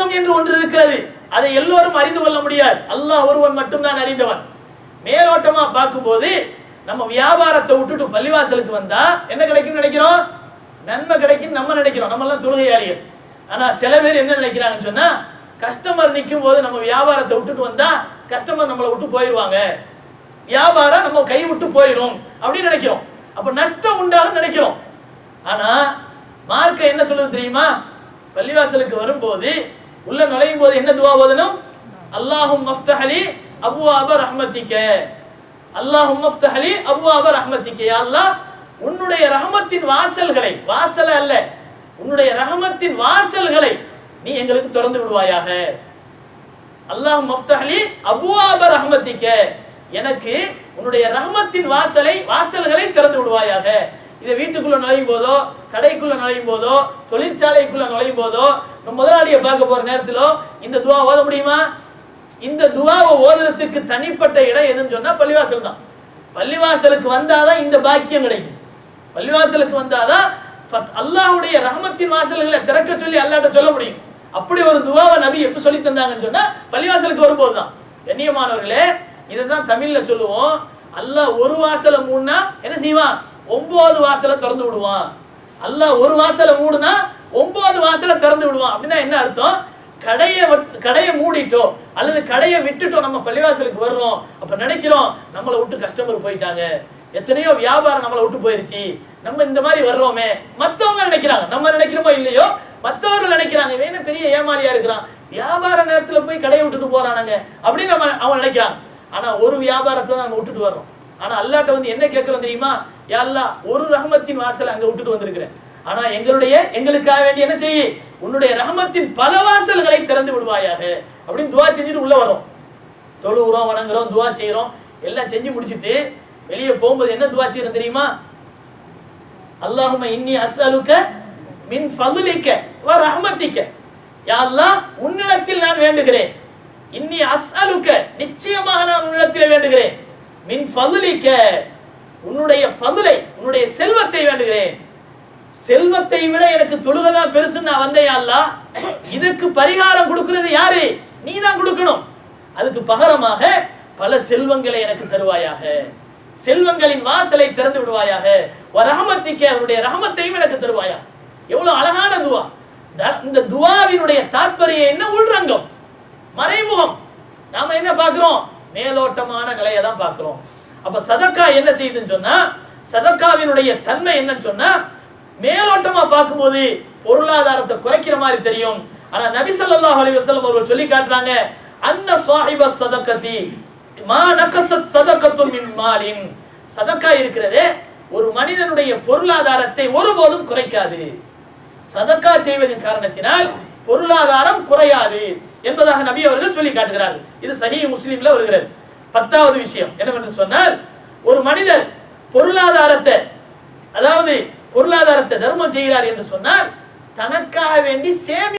அந்தரங்கம் என்று ஒன்று இருக்கிறது. அதை எல்லோரும் அறிந்து கொள்ள முடியாது. அல்லாஹ் ஒருவன் மட்டும்தான் அறிந்தவன். மேலோட்டமா பார்க்கும்போது நம்ம வியாபாரத்தை விட்டுட்டு பள்ளிவாசலுக்கு வந்தா என்ன கிடைக்கும்னு நினைக்கிறோம்? நன்மை கிடைக்கும் நம்ம நினைக்கிறோம். நம்ம எல்லாம் தொழுகையாளிகள். ஆனா சில பேர் என்ன நினைக்கிறாங்கன்னு சொன்னா கஸ்டமர் நிற்கும் போது நம்ம வியாபாரத்தை விட்டுட்டு வந்தா கஸ்டமர் நம்மளை விட்டு போயிடுவாங்க வியாபாரம் நம்ம கை விட்டு போயிடும் அப்படின்னு நினைக்கிறோம். அப்ப நஷ்டம் உண்டாகும் நினைக்கிறோம். ஆனா மார்க்க என்ன சொல்லுது தெரியுமா? பள்ளிவாசலுக்கு வரும்போது உள்ள நுழையும் போது என்ன துவா ஓதணும்? அல்லாஹும் மஃப்தஹலி அபு அப ரஹ்மத்திக்க. அல்லாஹும் மஃப்தஹலி அபு அபர் ரஹ்மத்திக்க. அல்லாஹ் உன்னுடைய ரஹமத்தின் வாசல்களை வாசல அல்ல உன்னுடைய ரஹமத்தின் வாசல்களை நீ எங்களுக்கு திறந்து விடுவாயாக. அல்லாஹ் மஃப்தஹலி அபுவாப ரஹமத்திக்க. எனக்கு உன்னுடைய ரஹமத்தின் வாசலை வாசல்களை திறந்து விடுவாயாக. இதை வீட்டுக்குள்ள நுழையும் போதோ கடைக்குள்ள நுழையும் போதோ தொழிற்சாலைக்குள்ள நுழையும் போதோ முதலாளியை பார்க்க போற நேரத்திலோ இந்த துவா ஓத முடியுமா? இந்த துவாவை ஓதுறதுக்கு தனிப்பட்ட இடம் எதுன்னு சொன்னா பள்ளிவாசல் தான். பள்ளிவாசலுக்கு வந்தாதான் இந்த பாக்கியம் கிடைக்கும். பள்ளிவாசலுக்கு வந்தாதான் ஃபத்- ரஹமத்தின் வாசல்களை திறக்க சொல்லி அல்லாட்ட சொல்ல முடியும். அப்படி ஒரு துவாவை நபி எப்படி சொல்லி தந்தாங்கன்னு சொன்னா பள்ளிவாசலுக்கு வரும்போது தான். கண்ணியமானவர்களே இதை தான் தமிழ்ல சொல்லுவோம். அல்லாஹ் ஒரு வாசலை மூணுனா என்ன செய்வான்? ஒன்பது வாசலை திறந்து விடுவான். அல்லாஹ் ஒரு வாசலை மூடுனா ஒன்பது வாசலை திறந்து விடுவான் அப்படின்னா என்ன அர்த்தம்? கடையை கடையை மூடிட்டோ அல்லது கடையை விட்டுட்டோ நம்ம பள்ளிவாசலுக்கு வர்றோம். அப்போ நினைக்கிறோம் நம்மளை விட்டு கஸ்டமர் போயிட்டாங்க. எத்தனையோ வியாபாரம் நம்மளை விட்டு போயிருச்சு. நம்ம இந்த மாதிரி வர்றோமே. மத்தவங்க நினைக்கிறாங்க. நம்ம நினைக்கிறோமோ இல்லையோ? மத்தவர்கள் நினைக்கிறாங்க. வேணும் பெரிய ஏமாளியா இருக்கிறான். வியாபார நேரத்துல போய் கடையை விட்டுட்டு போறானுங்க. அப்படின்னு நம்ம அவன் நினைக்கிறான் ஆனா ஒரு வியாபாரத்தை தான் நம்ம விட்டுட்டு வர்றோம். ஆனா அல்லாட்ட வந்து என்ன கேட்கறோம் தெரியுமா? யா ஒரு ரஹமத்தின் வாசலை அங்க விட்டுட்டு வந்திருக்கிறேன். ஆனா எங்களுடைய எங்களுக்காக வேண்டிய என்ன செய்ய உன்னுடைய ரஹமத்தின் பல வாசல்களை திறந்து விடுவாயாக. அப்படின்னு துவா செஞ்சுட்டு உள்ள வரும். தொழுகிறோம் வணங்குறோம் துவா செய்றோம். எல்லாம் செஞ்சு முடிச்சுட்டு வெளியே போகும்போது என்ன துவா செய்யறோம் தெரியுமா? அல்லாஹும இன்னி அஸ்அலுக்க மின் ஃபதுலிக்க வ ரஹ்மத்திக்க. யா அல்லாஹ் உன்னிடத்தில் நான் வேண்டுகிறேன். இன்னி அஸ்அலுக்க நிச்சயமாக நான் உன்னிடத்தில் வேண்டுகிறேன். மின் ஃபதுலிக்க உன்னுடைய ஃபதுலை உன்னுடைய செல்வத்தை விட எனக்கு தொழுகதா பெருசுன்னு நான் வந்தேன் அல்லா. இதுக்கு பரிகாரம் கொடுக்கறது யாரு? நீ தான் கொடுக்கணும். அதுக்கு பகரமாக பல செல்வங்களை எனக்கு தருவாயாக. செல்வங்களின் வாசலை திறந்து விடுவாயாக. ரஹமத்திக்கு அவருடைய ரஹமத்தையும் எனக்கு தருவாயா எவ்வளவு அழகான துவா. த- இந்த துவாவினுடைய தாற்பயம் என்ன உள்ரங்கம்? மறைமுகம். நாம என்ன பார்க்கிறோம்? மேலோட்டமான நிலையை தான் பார்க்கிறோம். அப்ப சதக்கா என்ன செய்யுதுன்னு சொன்னா சதக்காவினுடைய தன்மை என்னன்னு சொன்னா மேலோட்டமா பார்க்கும்போது பொருளாதாரத்தை குறைக்கிற மாதிரி தெரியும். ஆனா நபி சல்லாஹ் அலைஹி வஸல்லம் அவர்கள் சொல்லி காட்டுறாங்க அன்ன சாஹிப சதக்கத்தி மா நகசத் சதக்கத்தும் மின் மாலின். சதக்கா இருக்கிறதே ஒரு மனிதனுடைய பொருளாதாரத்தை ஒருபோதும் குறைக்காது. சதக்கா செய்வதன் காரணத்தினால் பொருளாதாரம் குறையாது என்பதாக நபி அவர்கள் சொல்லி காட்டுகிறார். இது சஹி முஸ்லீம்ல வருகிறது. பத்தாவது விஷயம் என்னவென்று சொன்னால் ஒரு மனிதர் பொருளாதாரத்தை பொருளாதாரத்தை தர்மம் செய்கிறார் என்று சொன்னால் தனக்காக வேண்டி சேமி